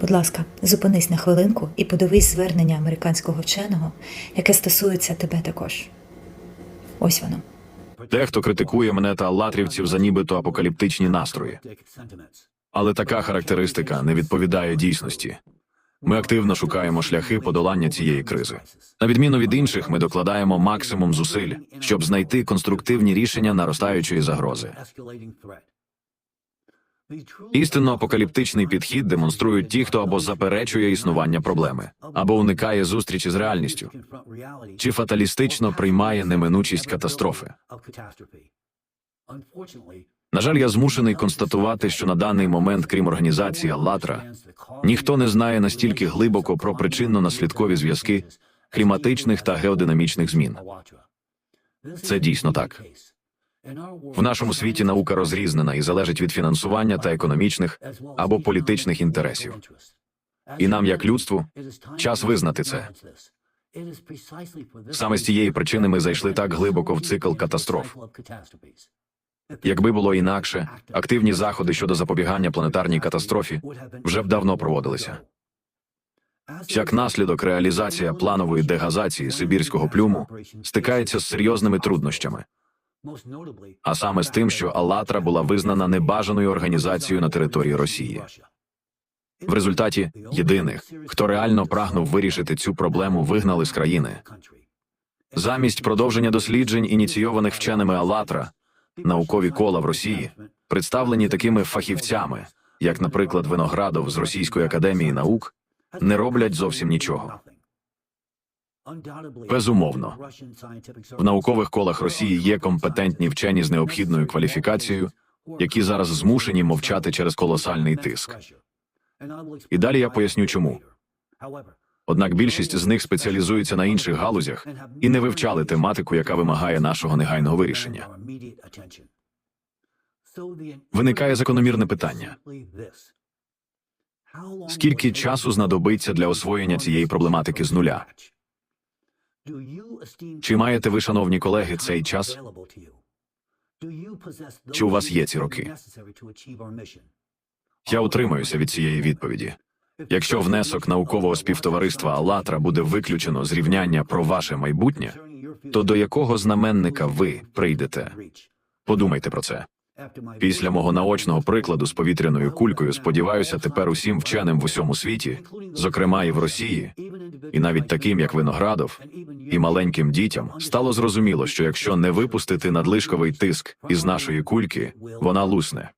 Будь ласка, зупинись на хвилинку і подивись звернення американського вченого, яке стосується тебе також. Ось воно. Дехто критикує мене та латрівців за нібито апокаліптичні настрої. Але така характеристика не відповідає дійсності. Ми активно шукаємо шляхи подолання цієї кризи. На відміну від інших, ми докладаємо максимум зусиль, щоб знайти конструктивні рішення наростаючої загрози. Істинно апокаліптичний підхід демонструють ті, хто або заперечує існування проблеми, або уникає зустрічі з реальністю, чи фаталістично приймає неминучість катастрофи. На жаль, я змушений констатувати, що на даний момент, крім організації «АЛЛАТРА», ніхто не знає настільки глибоко про причинно-наслідкові зв'язки кліматичних та геодинамічних змін. Це дійсно так. В нашому світі наука розрізнена і залежить від фінансування та економічних або політичних інтересів. І нам, як людству, час визнати це. Саме з цієї причини ми зайшли так глибоко в цикл катастроф. Якби було інакше, активні заходи щодо запобігання планетарній катастрофі вже б давно проводилися. Як наслідок, реалізація планової дегазації сибірського плюму стикається з серйозними труднощами, а саме з тим, що Алатра була визнана небажаною організацією на території Росії. В результаті єдиних, хто реально прагнув вирішити цю проблему, вигнали з країни. Замість продовження досліджень, ініційованих вченими Алатра, наукові кола в Росії представлені такими фахівцями, як, наприклад, Виноградов з Російської академії наук, не роблять зовсім нічого. Безумовно, В наукових колах Росії є компетентні вчені з необхідною кваліфікацією, які зараз змушені мовчати через колосальний тиск. І далі я поясню чому. Однак більшість з них спеціалізується на інших галузях і не вивчали тематику, яка вимагає нашого негайного вирішення. Виникає закономірне питання: скільки часу знадобиться для освоєння цієї проблематики з нуля? Чи маєте ви, шановні колеги, цей час? Чи у вас є ці роки? Я утримуюся від цієї відповіді. Якщо внесок наукового співтовариства «АЛЛАТРА» буде виключено з рівняння про ваше майбутнє, то до якого знаменника ви прийдете? Подумайте про це. Після мого наочного прикладу з повітряною кулькою, сподіваюся, тепер усім вченим в усьому світі, зокрема і в Росії, і навіть таким, як Виноградов, і маленьким дітям, стало зрозуміло, що якщо не випустити надлишковий тиск із нашої кульки, вона лусне.